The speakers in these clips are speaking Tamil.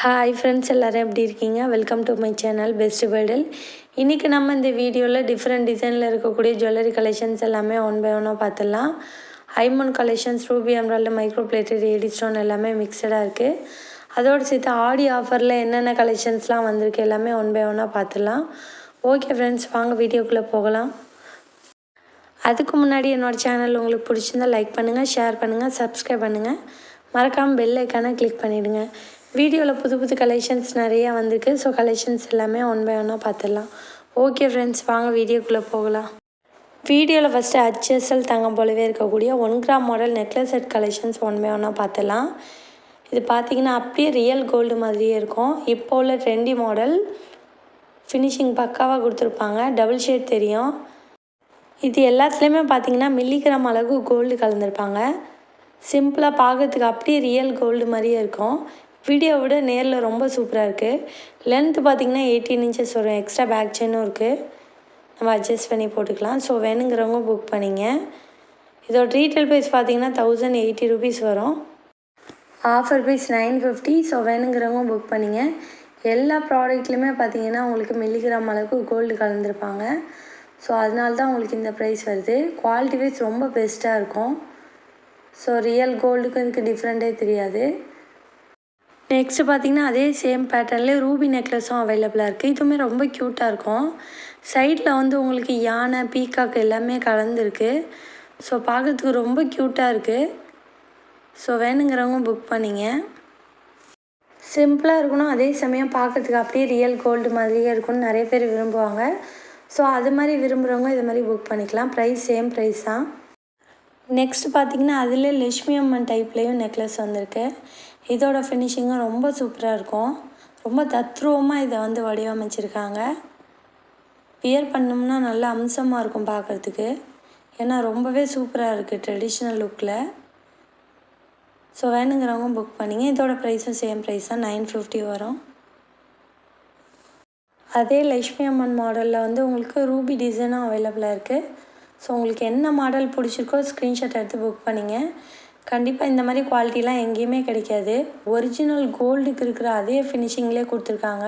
ஹாய் ஃப்ரெண்ட்ஸ் எல்லோரும் எப்படி இருக்கீங்க? Welcome to my channel best bridal இன்றைக்கி நம்ம இந்த வீடியோவில் டிஃப்ரெண்ட் டிசைனில் இருக்கக்கூடிய ஜுவல்லரி கலெக்ஷன்ஸ் எல்லாமே ஒன் பை ஒன்னாக பார்த்துடலாம். ஐமோன் collections ruby emerald micro plated AD stone எல்லாமே மிக்சடாக இருக்குது அதோடு சேர்த்து ஆடி ஆஃபரில் என்னென்ன கலெக்ஷன்ஸ்லாம் வந்திருக்கு எல்லாமே ஒன் பை ஒன்னாக பார்த்துடலாம். ஓகே ஃப்ரெண்ட்ஸ் வாங்க வீடியோக்குள்ளே போகலாம். அதுக்கு முன்னாடி என்னோடய சேனல் உங்களுக்கு பிடிச்சிருந்தா லைக் பண்ணுங்கள் ஷேர் பண்ணுங்கள் சப்ஸ்கிரைப் பண்ணுங்கள் மறக்காமல் பெல் ஐக்கானை கிளிக் பண்ணிவிடுங்க வீடியோவில் புது புது கலெக்ஷன்ஸ் நிறையா வந்திருக்கு. ஸோ கலெக்ஷன்ஸ் எல்லாமே ஒன் பை ஒன்னாக பார்த்துடலாம் ஓகே ஃப்ரெண்ட்ஸ் வாங்க வீடியோக்குள்ளே போகலாம். வீடியோவில் ஃபஸ்ட்டு ஹச்எஸ்எல் தங்கம் போலவே இருக்கக்கூடிய one gram model necklace set collections one by ஒன்னாக பார்த்துடலாம் இது பார்த்தீங்கன்னா அப்படியே ரியல் கோல்டு மாதிரியே இருக்கும். இப்போ உள்ள ட்ரெண்டி மாடல் ஃபினிஷிங் பக்காவாக கொடுத்துருப்பாங்க. டபுள் ஷேட் தெரியும். இது எல்லாத்துலேயுமே பார்த்தீங்கன்னா மில்லிகிராம் அளவு கோல்டு கலந்துருப்பாங்க. சிம்பிளாக பார்க்கறதுக்கு அப்படியே ரியல் கோல்டு மாதிரியே இருக்கும். வீடியோ விட நேரில் ரொம்ப சூப்பராக இருக்குது லென்த்து பார்த்திங்கன்னா எயிட்டீன் இன்ச்சஸ் வரும் எக்ஸ்ட்ரா பேக் செயினும் இருக்குது நம்ம அட்ஜஸ்ட் பண்ணி போட்டுக்கலாம். ஸோ வேணுங்கிறவங்க புக் பண்ணிங்க. இதோட ரீட்டைல் ப்ரைஸ் பார்த்திங்கன்னா தௌசண்ட் எயிட்டி ருபீஸ் வரும். Offer price nine fifty so வேணுங்கிறவங்க புக் பண்ணிங்க. எல்லா ப்ராடக்ட்லையுமே பார்த்திங்கன்னா உங்களுக்கு மில்லிகிராம் அளவுக்கு கோல்டு கலந்துருப்பாங்க. ஸோ அதனால தான் உங்களுக்கு இந்த ப்ரைஸ் வருது. குவாலிட்டி வைஸ் ரொம்ப பெஸ்ட்டாக இருக்கும். ஸோ ரியல் கோல்டுக்கும் இதுக்கு டிஃப்ரெண்ட்டே தெரியாது. நெக்ஸ்ட்டு பார்த்தீங்கன்னா அதே சேம் பேட்டர்ன்லேயே ரூபி நெக்லஸும் அவைலபிளாக இருக்குது இதுவுமே ரொம்ப க்யூட்டாக இருக்கும். சைடில் வந்து உங்களுக்கு யானை பீகாக் எல்லாமே கலந்துருக்கு. ஸோ பார்க்குறதுக்கு ரொம்ப க்யூட்டாக இருக்குது ஸோ வேணுங்கிறவங்க புக் பண்ணிங்க. சிம்பிளாக இருக்கணும். அதே சமயம் பார்க்குறதுக்கு அப்படியே ரியல் கோல்டு மாதிரியே இருக்கும்னு நிறைய பேர் விரும்புவாங்க. ஸோ அது மாதிரி விரும்புகிறவங்க இது மாதிரி புக் பண்ணிக்கலாம். ப்ரைஸ் சேம் ப்ரைஸ் தான். நெக்ஸ்ட் பார்த்திங்கன்னா அதில் லட்சுமி அம்மன் டைப்லேயும் நெக்லஸ் வந்திருக்கு. இதோட ஃபினிஷிங்கும் ரொம்ப சூப்பராக இருக்கும். ரொம்ப தத்ரூபமாக இதை வந்து வடிவமைச்சிருக்காங்க. வியர் பண்ணோம்னா நல்ல அம்சமாக இருக்கும் பார்க்குறதுக்கு. ஏன்னா ரொம்பவே சூப்பராக இருக்குது ட்ரெடிஷ்னல் லுக்கில் ஸோ வேணுங்கிறவங்க புக் பண்ணிங்க. இதோட ப்ரைஸும் சேம் ப்ரைஸ் தான். நைன் ஃபிஃப்டி வரும். அதே லக்ஷ்மி அம்மன் மாடலில் வந்து உங்களுக்கு ரூபி டிசைனும் அவைலபிளாக இருக்குது ஸோ உங்களுக்கு என்ன மாடல் பிடிச்சிருக்கோ ஸ்க்ரீன்ஷாட் எடுத்து புக் பண்ணிங்க. கண்டிப்பாக இந்த மாதிரி குவாலிட்டிலாம் எங்கேயுமே கிடைக்காது. ஒரிஜினல் கோல்டுக்கு இருக்கிற அதே ஃபினிஷிங்லேயே கொடுத்துருக்காங்க.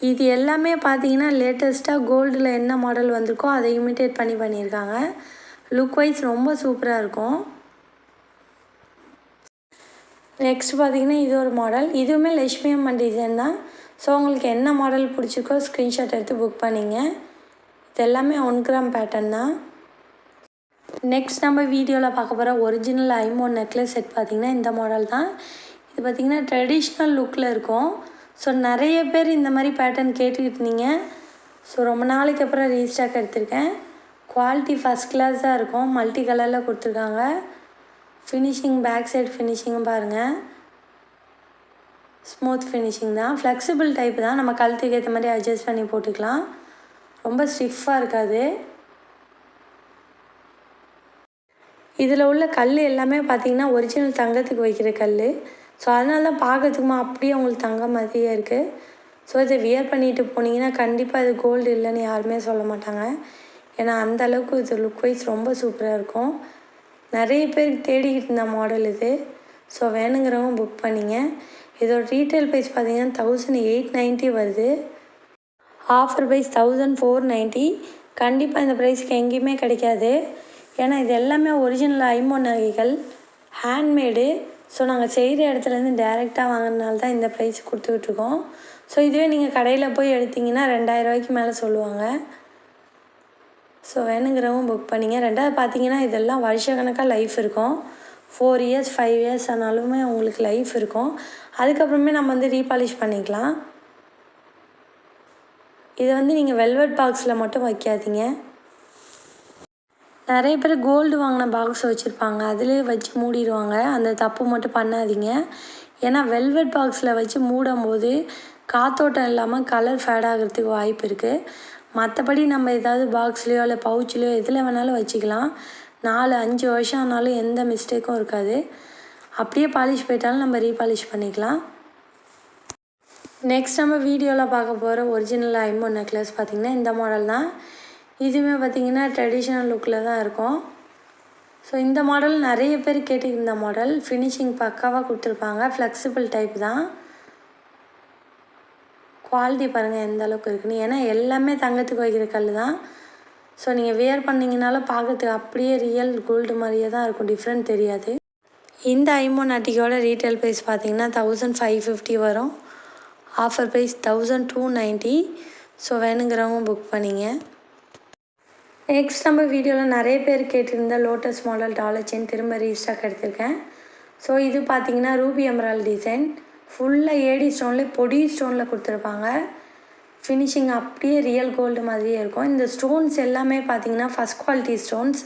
இது எல்லாமே பார்த்தீங்கன்னா லேட்டஸ்ட்டாக கோல்டில் என்ன மாடல் வந்திருக்கோ அதை இமிட்டேட் பண்ணி பண்ணியிருக்காங்க. லுக் வைஸ் ரொம்ப சூப்பராக இருக்கும். நெக்ஸ்ட் பார்த்தீங்கன்னா இது ஒரு மாடல் இதுவுமே லட்சுமி அம்மன் டிசைன் தான். ஸோ உங்களுக்கு என்ன மாடல் பிடிச்சிருக்கோ ஸ்க்ரீன்ஷாட் எடுத்து புக் பண்ணிங்க. இது எல்லாமே ஒன் கிராம் பேட்டர்ன் தான். நெக்ஸ்ட் நம்ம வீடியோவில் பார்க்க போகிற ஒரிஜினல் ஐமோன் நெக்லஸ் செட் பார்த்திங்கன்னா இந்த மாடல் தான். இது பார்த்திங்கன்னா ட்ரெடிஷ்னல் லுக்கில் இருக்கும். ஸோ நிறைய பேர் இந்த மாதிரி பேட்டர்ன் கேட்டுக்கிட்டு இருந்தீங்க ஸோ ரொம்ப நாளைக்கு அப்புறம் ரீஸ்டாக் எடுத்திருக்கேன். குவாலிட்டி ஃபஸ்ட் கிளாஸாக இருக்கும். மல்டி கலரில் கொடுத்துருக்காங்க. ஃபினிஷிங் பேக் சைடு ஃபினிஷிங்கும் பாருங்கள் ஸ்மூத் ஃபினிஷிங் தான். ஃப்ளெக்சிபிள் டைப் தான். நம்ம கழுத்துக்கு ஏற்ற மாதிரி அட்ஜஸ்ட் பண்ணி போட்டுக்கலாம். ரொம்ப ஸ்டிஃபாக இருக்காது. இதில் உள்ள கல் எல்லாமே பார்த்திங்கன்னா ஒரிஜினல் தங்கத்துக்கு வைக்கிற கல் ஸோ அதனால தான் பார்க்கறதுக்குமா அப்படியே உங்களுக்கு தங்கம் மாதிரியே இருக்குது ஸோ இதை வியர் பண்ணிட்டு போனீங்கன்னா கண்டிப்பாக இது கோல்டு இல்லைன்னு யாருமே சொல்ல மாட்டாங்க. ஏன்னா அந்த அளவுக்கு இது லுக் வைஸ் ரொம்ப சூப்பராக இருக்கும். நிறைய பேர் தேடிக்கிட்டு இருந்த மாடல் இது. ஸோ வேணுங்கிறவங்க புக் பண்ணிங்க. இதோட ரீட்டைல் ப்ரைஸ் பார்த்தீங்கன்னா தௌசண்ட் எயிட் நைன்ட்டி வருது. Offer price thousand four ninety கண்டிப்பாக இந்த ப்ரைஸ்க்கு எங்கேயுமே கிடைக்காது. ஏன்னா இது எல்லாமே ஒரிஜினல் ஐமோ நகைகள் ஹேண்ட்மேடு ஸோ நாங்கள் செய்கிற இடத்துலேருந்து டேரெக்டாக வாங்கினால தான் இந்த ப்ரைஸ் கொடுத்துக்கிட்ருக்கோம் ஸோ இதுவே நீங்கள் கடையில் போய் எடுத்திங்கன்னா ரெண்டாயிரரூவாய்க்கு மேலே சொல்லுவாங்க. ஸோ வேணுங்கிறவும் புக் பண்ணிங்க. ரெண்டாவது பார்த்தீங்கன்னா இதெல்லாம் வருஷ கணக்காக லைஃப் இருக்கும். ஃபோர் இயர்ஸ் ஃபைவ் இயர்ஸ் ஆனாலுமே உங்களுக்கு லைஃப் இருக்கும். அதுக்கப்புறமே நம்ம வந்து ரீபாலிஷ் பண்ணிக்கலாம். இதை வந்து நீங்கள் வெல்வெட் பாக்ஸில் மட்டும் வைக்காதீங்க. நிறைய பேர் கோல்டு வாங்கின பாக்ஸ் வச்சுருப்பாங்க. அதிலே வச்சு மூடிடுவாங்க. அந்த தப்பு மட்டும் பண்ணாதீங்க. ஏன்னா வெல்வெட் பாக்ஸில் வச்சு மூடும் போது காத்தோட்டம் இல்லாமல் கலர் ஃபேட் ஆகிறதுக்கு வாய்ப்பு இருக்குது மற்றபடி நம்ம ஏதாவது பாக்ஸ்லேயோ இல்லை பவுச்லேயோ எதில் வேணாலும் வச்சுக்கலாம். நாலு அஞ்சு வருஷம் ஆனாலும் எந்த மிஸ்டேக்கும் இருக்காது. அப்படியே பாலிஷ் போயிட்டாலும் நம்ம ரீபாலிஷ் பண்ணிக்கலாம். நெக்ஸ்ட் நம்ம வீடியோவில் பார்க்க போகிற ஒரிஜினல் ஐமோ நெக்லஸ் பார்த்திங்கன்னா இந்த மாடல் தான். இதுவுமே பார்த்திங்கன்னா ட்ரெடிஷ்னல் லுக்கில் தான் இருக்கும். ஸோ இந்த மாடல் நிறைய பேர் கேட்டுக்கிருந்த மாடல் ஃபினிஷிங் பக்காவாக கொடுத்துருப்பாங்க. ஃப்ளெக்சிபிள் டைப் தான். குவாலிட்டி பாருங்கள் எந்த அளவுக்கு இருக்குன்னு. ஏன்னா எல்லாமே தங்கத்துக்கு வைக்கிற கல் தான். ஸோ நீங்கள் வியர் பண்ணிங்கனாலும் பார்க்கறதுக்கு அப்படியே ரியல் கோல்டு மாதிரியே தான் இருக்கும். டிஃப்ரெண்ட் தெரியாது. இந்த ஐமோன் அட்டிக்கோட ரீட்டைல் ப்ரைஸ் பார்த்தீங்கன்னா தௌசண்ட் ஃபைவ் ஃபிஃப்டி வரும். Offer price thousand two ninety so வேணுங்கிறவங்க புக் பண்ணிங்க. நெக்ஸ்ட் நம்ம வீடியோவில் நிறைய பேர் கேட்டிருந்த லோட்டஸ் மாடல் டாலர் செயின் திரும்ப ரீஸ்டாக் எடுத்திருக்கேன். ஸோ இது பார்த்தீங்கன்னா ரூபி எம்ரால் டிசைன் ஃபுல்லாக ஏடி ஸ்டோனில் பொடி ஸ்டோனில் கொடுத்துருப்பாங்க. ஃபினிஷிங் அப்படியே ரியல் கோல்டு மாதிரியே இருக்கும். இந்த ஸ்டோன்ஸ் எல்லாமே பார்த்தீங்கன்னா ஃபஸ்ட் குவாலிட்டி ஸ்டோன்ஸ்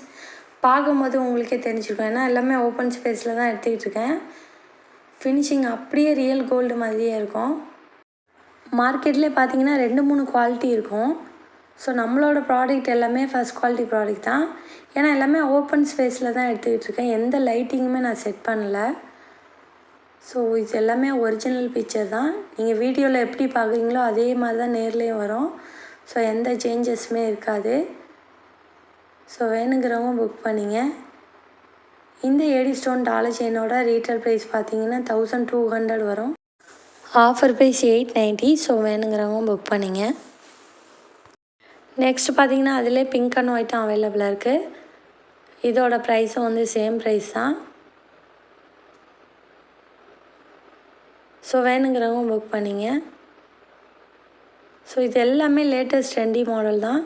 பார்க்கும்போது உங்களுக்கே தெரிஞ்சிருக்கும். ஏன்னா எல்லாமே ஓப்பன் ஸ்பேஸில் தான் எடுத்துக்கிட்டு இருக்கேன். ஃபினிஷிங் அப்படியே ரியல் கோல்டு மாதிரியே இருக்கும். மார்க்கெட்லேயே பார்த்தீங்கன்னா ரெண்டு மூணு குவாலிட்டி இருக்கும். ஸோ நம்மளோட ப்ராடக்ட் எல்லாமே ஃபஸ்ட் குவாலிட்டி ப்ராடக்ட் தான். ஏன்னா எல்லாமே ஓப்பன் ஸ்பேஸில் தான் எடுத்துக்கிட்டு இருக்கேன். எந்த லைட்டிங்குமே நான் செட் பண்ணல. ஸோ இது எல்லாமே ஒரிஜினல் பிக்சர் தான். நீங்கள் வீடியோவில் எப்படி பார்க்குறீங்களோ அதே மாதிரி தான் நேர்லேயும் வரும். ஸோ எந்த சேஞ்சஸுமே இருக்காது. ஸோ வேணுங்கிறவங்க புக் பண்ணிங்க. இந்த ஏடி ஸ்டோன் டாலர் செயினோட ரீட்டைல் ப்ரைஸ் பார்த்தீங்கன்னா தௌசண்ட் டூ ஹண்ட்ரட் வரும். Offer price eight ninety so வேணுங்கிறவங்க புக் பண்ணிங்க. நெக்ஸ்ட் பார்த்தீங்கன்னா அதிலே பிங்க் அண்ட் ஒயிட்டும் அவைலபிளாக இருக்குது இதோட ப்ரைஸும் வந்து சேம் ப்ரைஸ் தான். ஸோ வேணுங்கிறவங்க புக் பண்ணிங்க. ஸோ இது எல்லாமே லேட்டஸ்ட் ட்ரெண்டி மாடல் தான்.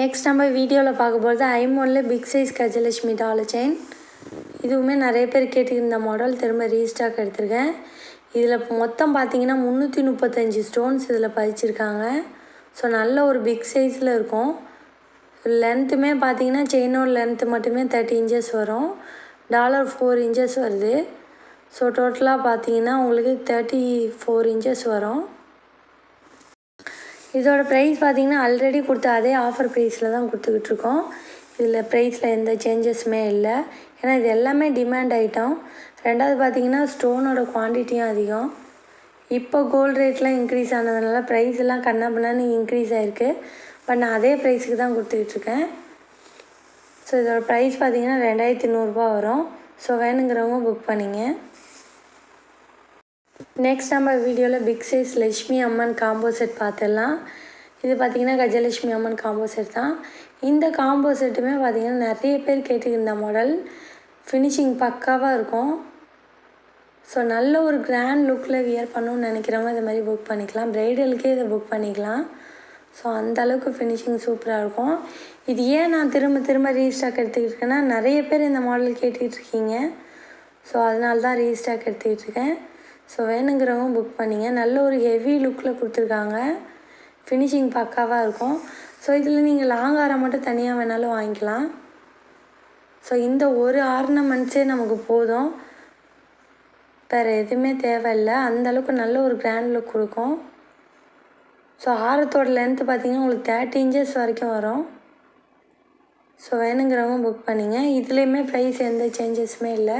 நெக்ஸ்ட் நம்ம வீடியோவில் பார்க்க போகிறது ஐமோனில் big size Gajalakshmi dollar chain இதுவுமே நிறைய பேர் கேட்டுருந்த மாடல் திரும்ப ரீஸ்டாக் எடுத்திருக்கேன். இதில் மொத்தம் பார்த்தீங்கன்னா முந்நூற்றி முப்பத்தஞ்சு ஸ்டோன்ஸ் இதில் பதிச்சிருக்காங்க. ஸோ நல்ல ஒரு பிக் சைஸில் இருக்கும். லென்த்துமே பார்த்தீங்கன்னா செயினோட லென்த்து மட்டுமே தேர்ட்டி இன்ச்சஸ் வரும். டாலர் ஃபோர் இன்ச்சஸ் வருது. ஸோ டோட்டலாக பார்த்தீங்கன்னா உங்களுக்கு தேர்ட்டி ஃபோர் இன்ச்சஸ் வரும். இதோட ப்ரைஸ் பார்த்தீங்கன்னா ஆல்ரெடி கொடுத்த அதே ஆஃபர் ப்ரைஸில் தான் கொடுத்துக்கிட்டு இருக்கோம். இதில் ப்ரைஸில் எந்த சேஞ்சஸுமே இல்லை. ஏன்னா இது எல்லாமே டிமாண்ட் ஐட்டம் ரெண்டாவது பார்த்தீங்கன்னா ஸ்டோனோட குவான்டிட்டியும் அதிகம். இப்போ கோல்டு ரேட்லாம் இன்க்ரீஸ் ஆனதுனால ப்ரைஸ் எல்லாம் கண்ணா பண்ணான்னு இன்க்ரீஸ் ஆகிருக்கு பட் நான் அதே ப்ரைஸுக்கு தான் கொடுத்துக்கிட்ருக்கேன் ஸோ இதோட ப்ரைஸ் பார்த்தீங்கன்னா ரெண்டாயிரத்தி நூறுரூபா வரும். ஸோ வேணுங்கிறவங்க புக் பண்ணிங்க. நெக்ஸ்ட் நம்ம வீடியோவில் big size Lakshmi Amman combo set பார்த்துடலாம். இது பார்த்திங்கன்னா கஜலட்சுமி அம்மன் காம்போ செட் தான். இந்த காம்போ செட்டுமே பார்த்திங்கன்னா நிறைய பேர் கேட்டுக்கிருந்த மாடல் ஃபினிஷிங் பக்காவாக இருக்கும். ஸோ நல்ல ஒரு கிராண்ட் லுக்கில் வியர் பண்ணணும்னு நினைக்கிறவங்க இது மாதிரி புக் பண்ணிக்கலாம். ப்ரைடலுக்கே இதை புக் பண்ணிக்கலாம். ஸோ அந்த அளவுக்கு ஃபினிஷிங் சூப்பராக இருக்கும். இது ஏன் நான் திரும்ப திரும்ப ரீஸ்டாக் எடுத்துக்கிட்டு நிறைய பேர் இந்த மாடல் கேட்டுக்கிட்டு இருக்கீங்க ஸோ அதனால தான் ரீஸ்டாக் எடுத்துக்கிட்டு இருக்கேன் ஸோ வேணுங்கிறவங்க புக் பண்ணிங்க. நல்ல ஒரு ஹெவி லுக்கில் கொடுத்துருக்காங்க. ஃபினிஷிங் பக்காவாக இருக்கும். ஸோ இதில் நீங்கள் லாங் ஆரம் மட்டும் தனியாக வேணாலும் வாங்கிக்கலாம். ஸோ இந்த ஒரு ஆர்னமெண்ட்ஸே நமக்கு போதும். வேறு எதுவுமே தேவையில்லை. அந்தளவுக்கு நல்ல ஒரு கிராண்ட் லுக் கொடுக்கும். ஸோ ஆரத்தோட லென்த்து பார்த்திங்கன்னா உங்களுக்கு தேர்ட்டி இன்ச்சஸ் வரைக்கும் வரும். ஸோ வேணுங்கிறவங்க புக் பண்ணிங்க. இதுலேயுமே ப்ரைஸ் எந்த சேஞ்சஸுமே இல்லை.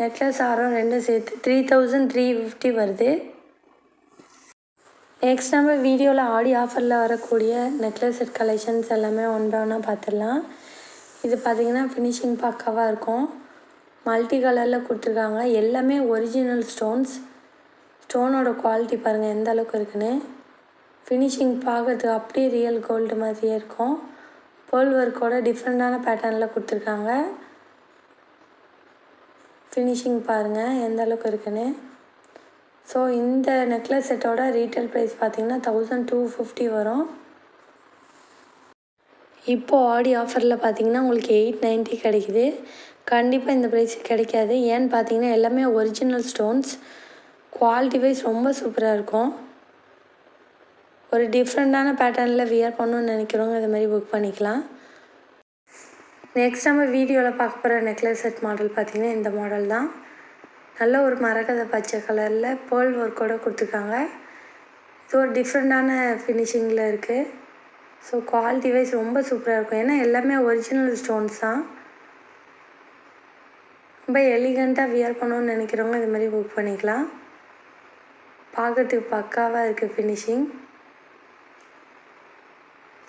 நெக்லஸ் ஆரம் ரெண்டும் சேர்த்து த்ரீ தௌசண்ட் த்ரீ ஃபிஃப்டி வருது. நெக்ஸ்ட் நம்ம வீடியோவில் ஆடி ஆஃபரில் வரக்கூடிய necklace set collections one by by ஒன்னாக பார்த்துடலாம் இது பார்த்திங்கன்னா ஃபினிஷிங் பக்காவாக இருக்கும். மல்டி கலரில் கொடுத்துருக்காங்க எல்லாமே ஒரிஜினல் ஸ்டோன்ஸ் ஸ்டோனோட குவாலிட்டி பாருங்கள் எந்த அளவுக்கு இருக்குன்னு. ஃபினிஷிங் பார்க்கறதுக்கு அப்படியே ரியல் கோல்டு மாதிரியே இருக்கும். பேர்ல் ஒர்க்கோட டிஃப்ரெண்ட்டான பேட்டர்னில் கொடுத்துருக்காங்க. ஃபினிஷிங் பாருங்கள் எந்த அளவுக்கு இருக்குன்னு. ஸோ இந்த நெக்லஸ் செட்டோட ரீட்டைல் ப்ரைஸ் பார்த்தீங்கன்னா தௌசண்ட் டூ ஃபிஃப்டி வரும். இப்போது ஆடி ஆஃபரில் பார்த்தீங்கன்னா உங்களுக்கு எயிட் நைன்ட்டி கிடைக்குது. கண்டிப்பாக இந்த ப்ரைஸ் கிடைக்காது. ஏன்னு பார்த்தீங்கன்னா எல்லாமே ஒரிஜினல் ஸ்டோன்ஸ் குவாலிட்டி வைஸ் ரொம்ப சூப்பராக இருக்கும். ஒரு டிஃப்ரெண்ட்டான பேட்டர்னில் வியர் பண்ணணும்னு நினைக்கிறவங்க இது மாதிரி புக் பண்ணிக்கலாம். நெக்ஸ்ட் நம்ம வீடியோவில் பார்க்க போகிற நெக்லஸ் செட் மாடல் பார்த்திங்கன்னா இந்த மாடல் தான். நல்ல ஒரு மரகத பச்சை கலரில் பேர்ல் ஒர்க்கோடு கொடுத்துருக்காங்க. இது ஒரு டிஃப்ரெண்ட்டான ஃபினிஷிங்கில் இருக்குது ஸோ குவாலிட்டி வைஸ் ரொம்ப சூப்பராக இருக்கும். ஏன்னா எல்லாமே ஒரிஜினல் ஸ்டோன்ஸ் தான். ரொம்ப எலிகண்ட்டாக வியர் பண்ணணும்னு நினைக்கிறவங்க இது மாதிரி புக் பண்ணிக்கலாம். பார்க்கறதுக்கு பக்காவாக இருக்குது ஃபினிஷிங்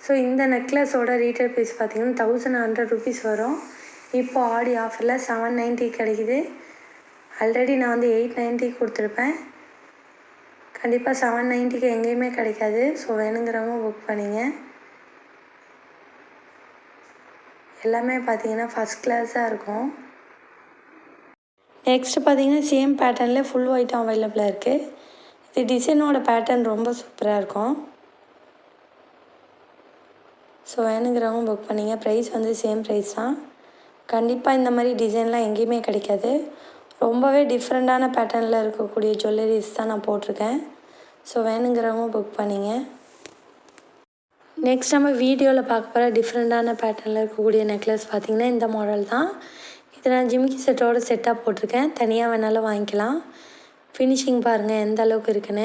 ஸோ இந்த நெக்லஸோட ரீட்டைல் ப்ரைஸ் பார்த்தீங்கன்னா தௌசண்ட் ஹண்ட்ரட் ருபீஸ் வரும். இப்போ ஆடி ஆஃபரில் செவன் நைன்ட்டி கிடைக்குது. ஆல்ரெடி நான் வந்து எயிட் நைன்ட்டி கொடுத்துருப்பேன். கண்டிப்பாக செவன் நைன்ட்டிக்கு எங்கேயுமே கிடைக்காது. ஸோ வேணுங்கிறவங்க புக் பண்ணிங்க. எல்லாமே பார்த்தீங்கன்னா ஃபஸ்ட் கிளாஸாக இருக்கும். நெக்ஸ்ட் பார்த்தீங்கன்னா சேம் பேட்டர்னில் ஃபுல் ஒயிட்டும் அவைலபிளாக இருக்குது இது டிசைனோட பேட்டர்ன் ரொம்ப சூப்பராக இருக்கும். ஸோ வேணுங்கிறவங்க புக் பண்ணிங்க. ப்ரைஸ் வந்து சேம் ப்ரைஸ் தான். கண்டிப்பாக இந்த மாதிரி டிசைன்லாம் எங்கேயுமே கிடைக்காது. ரொம்பவே டிஃப்ரெண்ட்டான பேட்டர்னில் இருக்கக்கூடிய ஜுவல்லரிஸ் தான் நான் போட்டிருக்கேன். ஸோ வேணுங்கிறவங்க புக் பண்ணிங்க. நெக்ஸ்ட் நம்ம வீடியோவில் பார்க்க போகிற டிஃப்ரெண்ட்டான பேட்டர்னில் இருக்கக்கூடிய நெக்லஸ் பார்த்திங்கன்னா இந்த மாடல் தான். இது நான் ஜிமிக்கி செட்டோட செட்டாக போட்டிருக்கேன். தனியாக வேணாலும் வாங்கிக்கலாம். ஃபினிஷிங் பாருங்கள் எந்த அளவுக்கு இருக்குன்னு.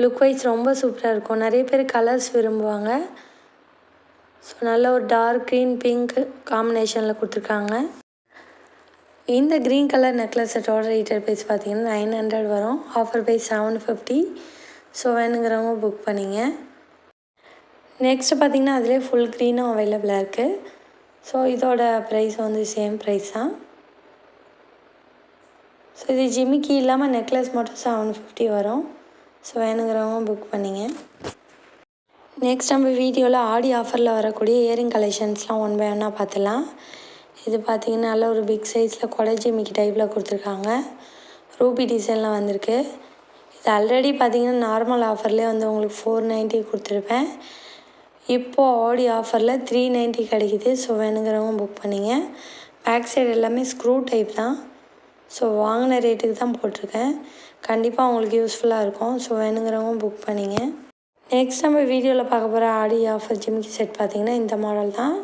லுக் வைஸ் ரொம்ப சூப்பராக இருக்கும். நிறைய பேர் கலர்ஸ் விரும்புவாங்க. ஸோ நல்ல ஒரு டார்க் க்ரீன் பிங்க் காம்பினேஷனில் கொடுத்துருக்காங்க. இந்த க்ரீன் கலர் நெக்லஸ் செட்டோட ரீட்டர் ப்ரைஸ் பார்த்தீங்கன்னா நைன் ஹண்ட்ரட் வரும். Offer price seven fifty so வேணுங்கிறவங்க புக் பண்ணிங்க. நெக்ஸ்ட்டு பார்த்தீங்கன்னா அதிலே ஃபுல் க்ரீனும் அவைலபிளாக இருக்குது ஸோ இதோட ப்ரைஸ் வந்து சேம் ப்ரைஸ் தான். ஸோ இது ஜிமிக்கி இல்லாமல் நெக்லஸ் மட்டும் செவன் ஃபிஃப்டி வரும். ஸோ வேணுங்கிறவங்க புக் பண்ணிங்க. நெக்ஸ்ட் நம்ம வீடியோவில் ஆடி ஆஃபரில் வரக்கூடிய இயரிங் கலெக்ஷன்ஸ்லாம் ஒன் பை ஒன்னாக பார்த்துலாம். இது பார்த்திங்கன்னா நல்ல ஒரு பிக் சைஸில் கொடை ஜிமிக்கி டைப்பில் கொடுத்துருக்காங்க. ரூபி டிசைனில் வந்திருக்கு. இது ஆல்ரெடி பார்த்திங்கன்னா நார்மல் ஆஃபர்லேயே வந்து உங்களுக்கு ஃபோர் நைன்ட்டி கொடுத்துருப்பேன். இப்போது ஆடி ஆஃபரில் த்ரீ நைன்ட்டி கிடைக்கிது. ஸோ வேணுங்கிறவங்க புக் பண்ணிங்க. பேக் சைடு எல்லாமே ஸ்க்ரூ டைப் தான். ஸோ வாங்கின ரேட்டுக்கு தான் போட்டிருக்கேன். கண்டிப்பாக உங்களுக்கு யூஸ்ஃபுல்லாக இருக்கும். ஸோ வேணுங்கிறவங்க புக் பண்ணிங்க. நெக்ஸ்ட் நம்ம வீடியோவில் பார்க்க போகிற ஆடி ஆஃபர் ஜிமிக்கி செட் பார்த்திங்கன்னா இந்த மாடல் தான்.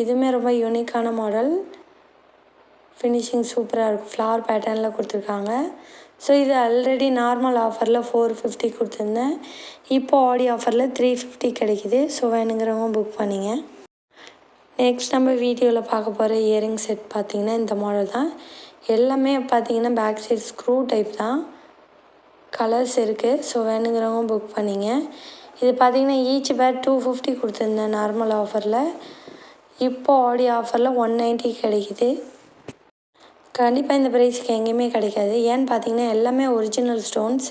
இதுவுமே ரொம்ப யூனிக்கான மாடல் ஃபினிஷிங் சூப்பராக இருக்கும். ஃப்ளவர் பேட்டர்னில் கொடுத்துருக்காங்க. ஸோ இது ஆல்ரெடி நார்மல் ஆஃபரில் ஃபோர் ஃபிஃப்டி கொடுத்துருந்தேன். இப்போ ஆடி ஆஃபரில் த்ரீ ஃபிஃப்டி கிடைக்கிது. ஸோ வேணுங்கிறவங்க புக் பண்ணிங்க. நெக்ஸ்ட் நம்ம வீடியோவில் பார்க்க போகிற இயரிங் செட் பார்த்திங்கன்னா இந்த மாடல் தான். எல்லாமே பார்த்தீங்கன்னா பேக் சைட் ஸ்க்ரூ டைப் தான். கலர்ஸ் இருக்குது ஸோ வேணுங்கிறவங்க புக் பண்ணிங்க. இது பார்த்தீங்கன்னா ஈச் பேர் டூ ஃபிஃப்டி கொடுத்துருந்தேன் நார்மல் ஆஃபரில் இப்போ ஆடி ஆஃபரில் ஒன் நைன்ட்டி கிடைக்கிது. கண்டிப்பாக இந்த ப்ரைஸுக்கு எங்கேயுமே கிடைக்காது. ஏன்னு பார்த்தீங்கன்னா எல்லாமே ஒரிஜினல் ஸ்டோன்ஸ்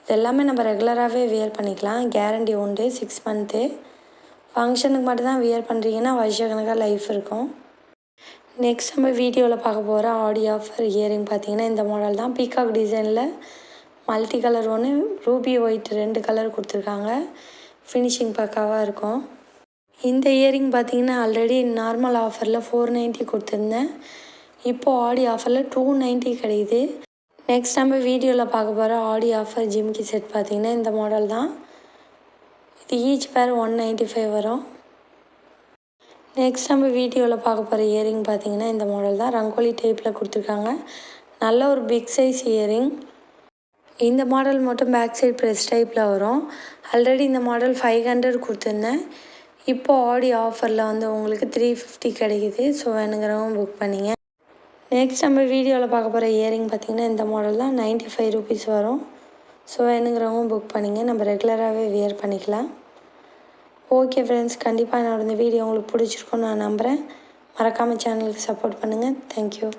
இது எல்லாமே நம்ம ரெகுலராகவே வியர் பண்ணிக்கலாம். கேரண்டி உண்டு சிக்ஸ் மந்த்து ஃபங்க்ஷனுக்கு மட்டும்தான் வியர் பண்ணுறீங்கன்னா வருஷக்கணக்காக லைஃப் இருக்கும். நெக்ஸ்ட் நம்ம வீடியோவில் பார்க்க போகிற ஆடி ஆஃபர் இயரிங் பார்த்தீங்கன்னா இந்த மாடல் தான். பீகாக் டிசைனில் மல்டி கலர் ஒன்று ரூபி ஒயிட் ரெண்டு கலர் கொடுத்துருக்காங்க. ஃபினிஷிங் பக்காவாக இருக்கும். இந்த இயரிங் பார்த்தீங்கன்னா ஆல்ரெடி நார்மல் ஆஃபரில் ஃபோர் நைன்ட்டி கொடுத்துருந்தேன். இப்போது ஆடி ஆஃபரில் டூ நைன்ட்டி கிடைக்குது. நெக்ஸ்ட் நம்ம வீடியோவில் பார்க்க போகிற ஆடி ஆஃபர் ஜிம்கி செட் பார்த்திங்கன்னா இந்த மாடல் தான். இது each pair one ninety five வரும். நெக்ஸ்ட் நம்ம வீடியோவில் பார்க்க போகிற இயரிங் பார்த்திங்கன்னா இந்த மாடல் தான். ரங்கோலி டைப்பில் கொடுத்துருக்காங்க. நல்ல ஒரு பிக் சைஸ் இயரிங் இந்த மாடல் மட்டும் பேக் சைட் ப்ரெஸ் டைப்பில் வரும். ஆல்ரெடி இந்த மாடல் ஃபைவ் ஹண்ட்ரட் கொடுத்துருந்தேன். இப்போது ஆடி ஆஃபரில் வந்து உங்களுக்கு த்ரீ ஃபிஃப்டி கிடைக்குது. ஸோ வேணுங்கிறவங்க புக் பண்ணிங்க. நெக்ஸ்ட் நம்ம வீடியோவில் பார்க்க போகிற இயரிங் பார்த்திங்கன்னா இந்த மாடல் தான் நைன்ட்டி ஃபைவ் ருபீஸ் வரும். ஸோ வேணுங்கிறவங்க புக் பண்ணிங்க. நம்ம ரெகுலராகவே வியர் பண்ணிக்கலாம். ஓகே ஃப்ரெண்ட்ஸ் கண்டிப்பாக என்னோட இந்த வீடியோ உங்களுக்கு பிடிச்சிருக்கும்னு நான் நம்புகிறேன் மறக்காமல் சேனலுக்கு சப்போர்ட் பண்ணுங்கள் தேங்க்யூ